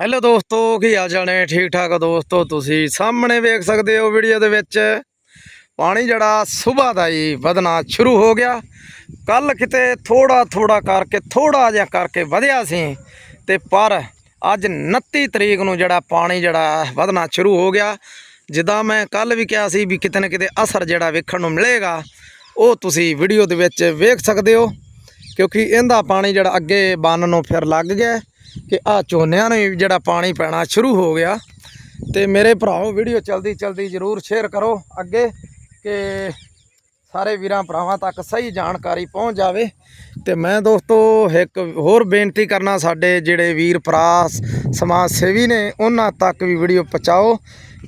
Hello ਦੋਸਤੋ, ਕੀ ਹਾਲ ਚਾਲ ਨੇ? ਠੀਕ ਠਾਕ ਦੋਸਤੋ, ਤੁਸੀਂ ਸਾਹਮਣੇ ਵੇਖ ਸਕਦੇ ਹੋ ਵੀਡੀਓ ਦੇ ਵਿੱਚ। ਪਾਣੀ ਜਿਹੜਾ ਸਵੇਰ ਦਾ ਹੀ ਵਧਣਾ ਸ਼ੁਰੂ ਹੋ ਗਿਆ। ਕੱਲ ਕਿਤੇ ਥੋੜਾ ਥੋੜਾ ਕਰਕੇ ਥੋੜਾ ਜਿਹਾ ਕਰਕੇ ਵਧਿਆ ਸੀ। ਤੇ ਪਰ ਅੱਜ 29 ਤਰੀਕ ਨੂੰ ਜਿਹੜਾ ਪਾਣੀ ਜਿਹੜਾ ਵਧਣਾ ਸ਼ੁਰੂ ਹੋ ਗਿਆ। ਜਿੱਦਾਂ ਮੈਂ ਕੱਲ ਵੀ ਕਿਹਾ ਸੀ ਵੀ ਕਿਤੇ ਨਾ ਕਿਤੇ ਅਸਰ ਜਿਹੜਾ ਵੇਖਣ ਨੂੰ ਮਿਲੇਗਾ, ਉਹ ਤੁਸੀਂ ਵੀਡੀਓ ਦੇ ਵਿੱਚ ਵੇਖ ਸਕਦੇ ਹੋ। ਕਿਉਂਕਿ ਇਹਦਾ ਪਾਣੀ ਜਿਹੜਾ ਅੱਗੇ ਬੰਨ ਨੂੰ ਫਿਰ ਲੱਗ ਗਿਆ। ਕਿ ਆ ਝੋਨਿਆਂ ਨੂੰ ਵੀ ਜਿਹੜਾ ਪਾਣੀ ਪੈਣਾ ਸ਼ੁਰੂ ਹੋ ਗਿਆ। ਤੇ ਮੇਰੇ ਭਰਾਓ ਵੀਡੀਓ ਚਲਦੀ ਚਲਦੀ ਜਰੂਰ ਸ਼ੇਅਰ ਕਰੋ ਅੱਗੇ ਕਿ ਸਾਰੇ ਵੀਰਾਂ ਭਰਾਵਾਂ ਤੱਕ ਸਹੀ ਜਾਣਕਾਰੀ ਪਹੁੰਚ ਜਾਵੇ। ਤੇ ਮੈਂ ਦੋਸਤੋ, ਇੱਕ ਹੋਰ ਬੇਨਤੀ ਕਰਨਾ ਸਾਡੇ ਜਿਹੜੇ ਵੀਰ ਭਰਾ, ਸਮਾਜ ਸੇਵੀ ਨੇ, ਉਹਨਾਂ ਤੱਕ ਵੀ ਵੀਡੀਓ ਪਹੁੰਚਾਓ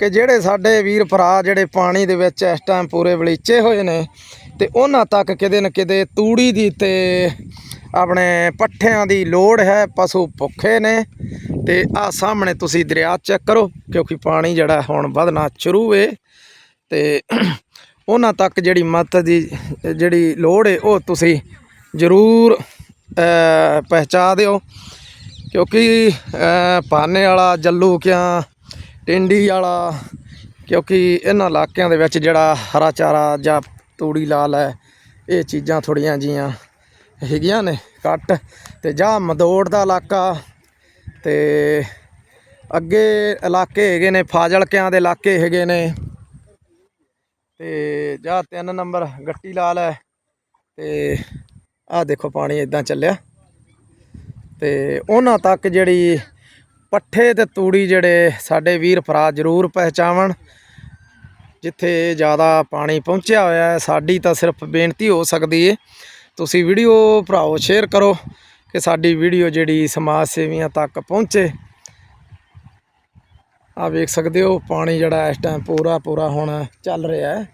ਕਿ ਜਿਹੜੇ ਸਾਡੇ ਵੀਰ ਭਰਾ ਜਿਹੜੇ ਪਾਣੀ ਦੇ ਵਿੱਚ ਇਸ ਟਾਈਮ ਪੂਰੇ ਵਲੀਚੇ ਹੋਏ ਨੇ, ਤੇ ਉਹਨਾਂ ਤੱਕ ਕਿਤੇ ਨਾ ਕਿਤੇ ਤੂੜੀ ਦੀ ਤੇ ਆਪਣੇ ਪੱਠਿਆਂ ਦੀ ਲੋੜ ਹੈ ਪਸ਼ੂ ਭੁੱਖੇ ਨੇ। ਤੇ ਆ ਸਾਹਮਣੇ ਤੁਸੀਂ ਦਰਿਆ ਚੈੱਕ ਕਰੋ ਕਿਉਂਕਿ ਪਾਣੀ ਜਿਹੜਾ ਹੁਣ ਵਧਣਾ ਸ਼ੁਰੂ ਏ। ਤੇ ਉਹਨਾਂ ਤੱਕ ਜਿਹੜੀ ਮਦਦ ਦੀ ਜਿਹੜੀ ਲੋੜ ਏ ਉਹ ਤੁਸੀਂ ਜ਼ਰੂਰ ਅ, ਪਹੁੰਚਾ ਦਿਓ। ਕਿਉਂਕਿ ਪਾਨੇ ਵਾਲਾ ਜੱਲੂ ਕਿਆ ਟਿੰਡੀ ਵਾਲਾ ਕਿਉਂਕਿ ਇਹਨਾਂ ਇਲਾਕਿਆਂ ਦੇ ਵਿੱਚ ਜਿਹੜਾ ਹਰਾ ਚਾਰਾ ਜਾਂ ਤੂੜੀ ਲਾਲ ਹੈ ਇਹ ਚੀਜ਼ਾਂ ਥੋੜੀਆਂ ਜੀਆਂ ਹੈਗੀਆਂ ਨੇ ਕੱਟ ਤੇ ਜਾਂ ਮਦੋੜ ਦਾ ਇਲਾਕਾ ਤੇ ਅੱਗੇ ਇਲਾਕੇ ਹੈਗੇ ਨੇ, ਫਾਜ਼ਲਕਿਆਂ ਦੇ ਇਲਾਕੇ ਹੈਗੇ ਨੇ। ਤੇ ਜਾਂ ਤਿੰਨ ਨੰਬਰ ਗੱਟੀ ਲਾਲ ਹੈ ਤੇ ਆਹ ਦੇਖੋ ਪਾਣੀ ਇਦਾਂ ਚੱਲਿਆ। ਤੇ ਉਹਨਾਂ ਤੱਕ ਜਿਹੜੀ ਪੱਠੇ ਤੇ ਤੂੜੀ ਜਿਹੜੇ ਸਾਡੇ ਵੀਰ ਭਰਾ ਜ਼ਰੂਰ ਪਹਿਚਾਵਣ। ਜਿੱਥੇ ਜ਼ਿਆਦਾ ਪਾਣੀ ਪਹੁੰਚਿਆ ਹੋਇਆ ਹੈ, ਸਾਡੀ ਤਾਂ ਸਿਰਫ ਬੇਨਤੀ ਹੋ ਸਕਦੀ ਹੈ ਤੁਸੀਂ ਵੀਡੀਓ ਭਰਾਓ ਸ਼ੇਅਰ ਕਰੋ ਕਿ ਸਾਡੀ ਵੀਡੀਓ ਜਿਹੜੀ ਸਮਾਜ ਸੇਵੀਆਂ ਤੱਕ ਪਹੁੰਚੇ। ਆ ਵੇਖ ਸਕਦੇ ਹੋ, ਪਾਣੀ ਜਿਹੜਾ ਇਸ ਟਾਈਮ ਪੂਰਾ ਪੂਰਾ ਹੁਣ ਚੱਲ ਰਿਹਾ ਹੈ।